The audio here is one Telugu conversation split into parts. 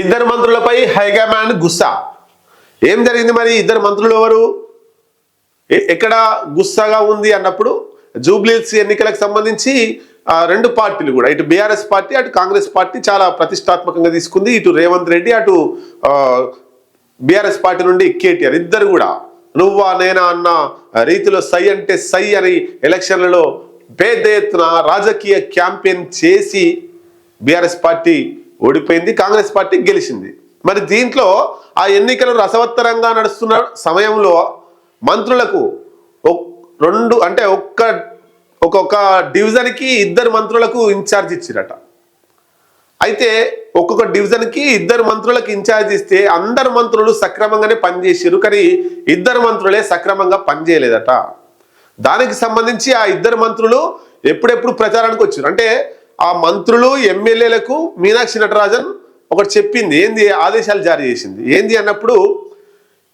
ఇద్దరు మంత్రులపై హైకమాండ్ గుస్సా. ఏం జరిగింది మరి? ఇద్దరు మంత్రులు ఎవరు? ఎ- ఎక్కడ గుస్సాగా ఉంది అన్నప్పుడు జూబ్లీస్ ఎన్నికలకు సంబంధించి రెండు పార్టీలు కూడా ఇటు బీఆర్ఎస్ పార్టీ అటు కాంగ్రెస్ పార్టీ చాలా ప్రతిష్టాత్మకంగా తీసుకుంది. ఇటు రేవంత్ రెడ్డి అటు బీఆర్ఎస్ పార్టీ నుండి కేటీఆర్ ఇద్దరు కూడా. నువ్వా నేనా అన్న రీతిలో సై అంటే సై అని ఎలక్షన్లలో పెద్ద ఎత్తున రాజకీయ క్యాంపెయిన్ చేసి బీఆర్ఎస్ పార్టీ ఓడిపోయింది కాంగ్రెస్ పార్టీ గెలిచింది. మరి దీంట్లో ఆ ఎన్నికలు రసవత్తరంగా నడుస్తున్న సమయంలో మంత్రులకు రెండు అంటే ఒక్క ఒక్కొక్క డివిజన్కి ఇద్దరు మంత్రులకు ఇన్ఛార్జ్ ఇచ్చిరట. అయితే ఒక్కొక్క డివిజన్కి ఇద్దరు మంత్రులకు ఇన్ఛార్జ్ ఇస్తే అందరు మంత్రులు సక్రమంగానే పనిచేసారు కానీ ఇద్దరు మంత్రులే సక్రమంగా పనిచేయలేదట. దానికి సంబంధించి ఆ ఇద్దరు మంత్రులు ఎప్పుడెప్పుడు ప్రచారానికి వచ్చారు అంటే ఆ మంత్రులు ఎమ్మెల్యేలకు మీనాక్షి నటరాజన్ ఒకటి చెప్పింది. ఏంది? ఆదేశాలు జారీ చేసింది. ఏంది అన్నప్పుడు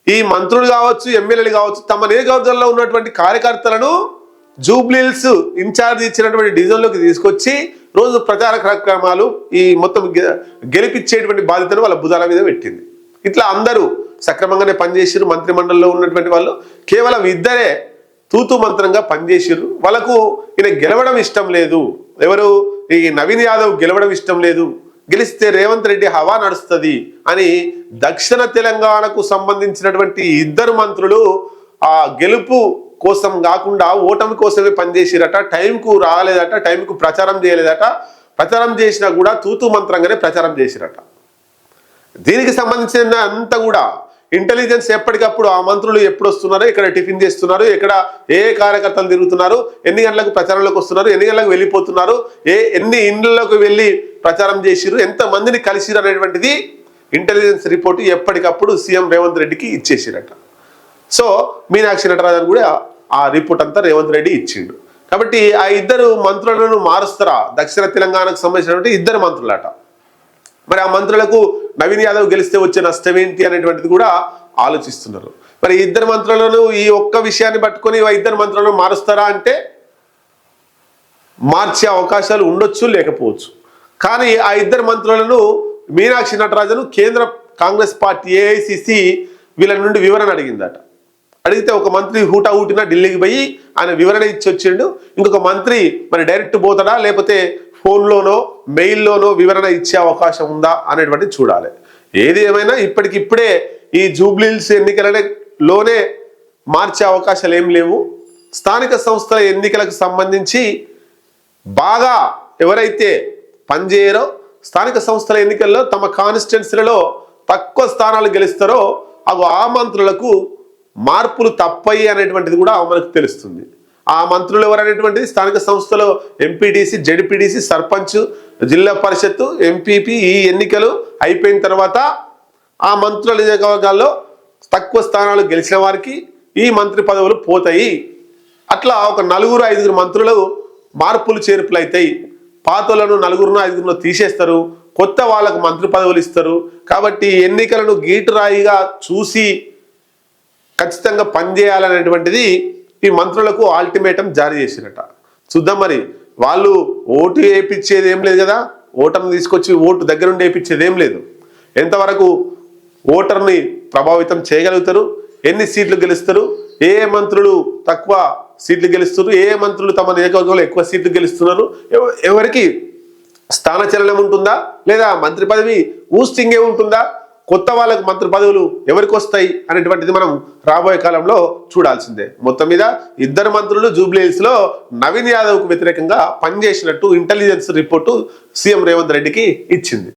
ఈ మంత్రులు కావచ్చు ఎమ్మెల్యేలు కావచ్చు తమ నియోజకవర్గంలో ఉన్నటువంటి కార్యకర్తలను జూబ్లీల్స్ ఇన్ఛార్జ్ ఇచ్చినటువంటి డివిజన్లోకి తీసుకొచ్చి రోజు ప్రచార కార్యక్రమాలు ఈ మొత్తం గె- గెలిపించేటువంటి బాధ్యతను వాళ్ళ భుజాల మీద పెట్టింది. ఇట్లా అందరూ సక్రమంగానే పనిచేసారు మంత్రిమండలిలో ఉన్నటువంటి వాళ్ళు. కేవలం ఇద్దరే తూతు మంత్రంగా పనిచేసారు వాళ్ళకు ఈయన గెలవడం ఇష్టం లేదు. ఎవరు? ఈ నవీన్ యాదవ్ గెలవడం ఇష్టం లేదు. గెలిస్తే రేవంత్ రెడ్డి హవా నడుస్తుంది అని దక్షిణ తెలంగాణకు సంబంధించినటువంటి ఇద్దరు మంత్రులు ఆ గెలుపు కోసం కాకుండా ఓటమి కోసమే పనిచేసిరట టైంకు రాలేదట టైంకు ప్రచారం చేయలేదట. ప్రచారం చేసినా కూడా తూతు మంత్రంగానే ప్రచారం చేసిరట. దీనికి సంబంధించిన అంతా కూడా ఇంటెలిజెన్స్ ఎప్పటికప్పుడు ఆ మంత్రులు ఎప్పుడు వస్తున్నారు ఇక్కడ టిఫిన్ చేస్తున్నారు ఎక్కడ ఏ కార్యకర్తలు తిరుగుతున్నారు ఎన్ని గంటలకు ప్రచారంలోకి వస్తున్నారు ఎన్ని గంటలకు వెళ్ళిపోతున్నారు ఏ ఎన్ని ఇండ్లలోకి వెళ్ళి ప్రచారం చేసిరు ఎంత మందిని కలిసిరు అనేటువంటిది ఇంటెలిజెన్స్ రిపోర్ట్ ఎప్పటికప్పుడు సీఎం రేవంత్ రెడ్డికి ఇచ్చేసిరట. సో మీనాక్షి నటరాజన్ కూడా ఆ రిపోర్ట్ అంతా రేవంత్ రెడ్డి ఇచ్చిండు. కాబట్టి ఆ ఇద్దరు మంత్రులను మారుస్తారా? దక్షిణ తెలంగాణకు సంబంధించినటువంటి ఇద్దరు మంత్రులట. మరి ఆ మంత్రులకు నవీన్ యాదవ్ గెలిస్తే వచ్చే నష్టం ఏంటి అనేటువంటిది కూడా ఆలోచిస్తున్నారు. మరి ఇద్దరు మంత్రులను ఈ ఒక్క విషయాన్ని పట్టుకొని ఇద్దరు మంత్రులను మారుస్తారా అంటే మార్చే అవకాశాలు ఉండొచ్చు లేకపోవచ్చు. కానీ ఆ ఇద్దరు మంత్రులను మీనాక్షి నటరాజను కేంద్ర కాంగ్రెస్ పార్టీ ఏఐసిసి వీళ్ళ నుండి వివరణ అడిగిందట. అడిగితే ఒక మంత్రి హూటా హూటిన ఢిల్లీకి పోయి ఆయన వివరణ ఇచ్చి వచ్చిండు. ఇంకొక మంత్రి మరి డైరెక్ట్ పోతాడా లేకపోతే ఫోన్లోనో మెయిల్లోనో వివరణ ఇచ్చే అవకాశం ఉందా అనేటువంటిది చూడాలి. ఏది ఏమైనా ఇప్పటికిప్పుడే ఈ జూబ్లీల్స్ ఎన్నికలలోనే మార్చే అవకాశాలు ఏం లేవు. స్థానిక సంస్థల ఎన్నికలకు సంబంధించి బాగా ఎవరైతే పనిచేయరో స్థానిక సంస్థల ఎన్నికల్లో తమ కాన్స్టిట్యున్సీలలో తక్కువ స్థానాలు గెలుస్తారో అవి ఆ మంత్రులకు మార్పులు తప్పయి అనేటువంటిది కూడా మనకు తెలుస్తుంది. ఆ మంత్రులు ఎవరనేటువంటిది స్థానిక సంస్థలో ఎంపీటీసీ జడ్పీటీసీ సర్పంచ్ జిల్లా పరిషత్తు ఎంపీపీ ఈ ఎన్నికలు అయిపోయిన తర్వాత ఆ మంత్రుల నియోజకవర్గాల్లో తక్కువ స్థానాలు గెలిచిన వారికి ఈ మంత్రి పదవులు పోతాయి. అట్లా ఒక నలుగురు ఐదుగురు మంత్రులు మార్పులు చేర్పులు అవుతాయి పాతలను నలుగురును ఐదుగురును తీసేస్తారు. కొత్త వాళ్ళకు మంత్రి పదవులు ఇస్తారు. కాబట్టి ఎన్నికలను గీటురాయిగా చూసి ఖచ్చితంగా పనిచేయాలనేటువంటిది ఈ మంత్రులకు ఆల్టిమేటం జారీ చేసినట చూద్దాం మరి వాళ్ళు ఓటు వేయించేది ఏం లేదు కదా? ఓటర్ని తీసుకొచ్చి ఓటు దగ్గరుండి వేయించేది ఏం లేదు. ఎంతవరకు ఓటర్ని ప్రభావితం చేయగలుగుతారు? ఎన్ని సీట్లు గెలుస్తారు? ఏ ఏ మంత్రులు తక్కువ సీట్లు గెలుస్తారు ఏ మంత్రులు తమ నియోజకవర్గంలో ఎక్కువ సీట్లు గెలుస్తున్నారు? ఎవ- ఎవరికి స్థానచలనం ఉంటుందా? లేదా మంత్రి పదవి ఊస్టింగే ఉంటుందా? కొత్త వాళ్ళకు మంత్రి పదవులు ఎవరికి వస్తాయి అనేటువంటిది మనం రాబోయే కాలంలో చూడాల్సిందే. మొత్తం మీద ఇద్దరు మంత్రులు జూబ్లీహిల్స్లో నవీన్ యాదవ్కు వ్యతిరేకంగా పనిచేసినట్టు ఇంటెలిజెన్స్ రిపోర్టు సీఎం రేవంత్ రెడ్డికి ఇచ్చింది.